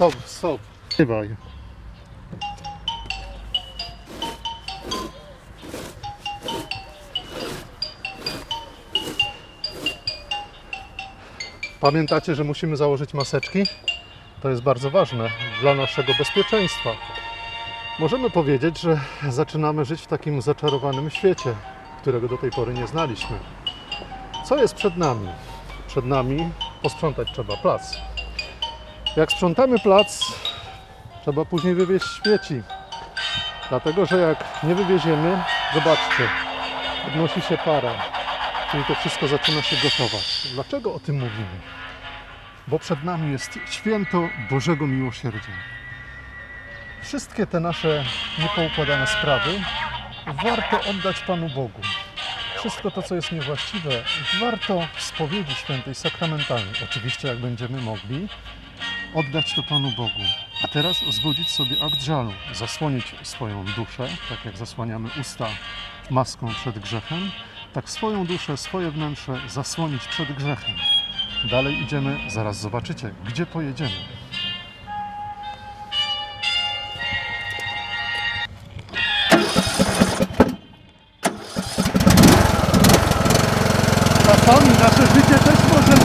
stop, stop. Bywaj. Pamiętacie, że musimy założyć maseczki? To jest bardzo ważne dla naszego bezpieczeństwa. Możemy powiedzieć, że zaczynamy żyć w takim zaczarowanym świecie, którego do tej pory nie znaliśmy. Co jest przed nami? Przed nami posprzątać trzeba plac. Jak sprzątamy plac, trzeba później wywieźć śmieci. Dlatego, że jak nie wywieziemy, zobaczcie, podnosi się para, czyli to wszystko zaczyna się gotować. Dlaczego o tym mówimy? Bo przed nami jest święto Bożego Miłosierdzia. Wszystkie te nasze niepoukładane sprawy warto oddać Panu Bogu. Wszystko to, co jest niewłaściwe, warto w spowiedzi świętej sakramentalnej, oczywiście jak będziemy mogli, oddać to Panu Bogu. A teraz wzbudzić sobie akt żalu, zasłonić swoją duszę, tak jak zasłaniamy usta maską przed grzechem, tak swoją duszę, swoje wnętrze zasłonić przed grzechem. Dalej idziemy, zaraz zobaczycie, gdzie pojedziemy. Czasami nasze życie też może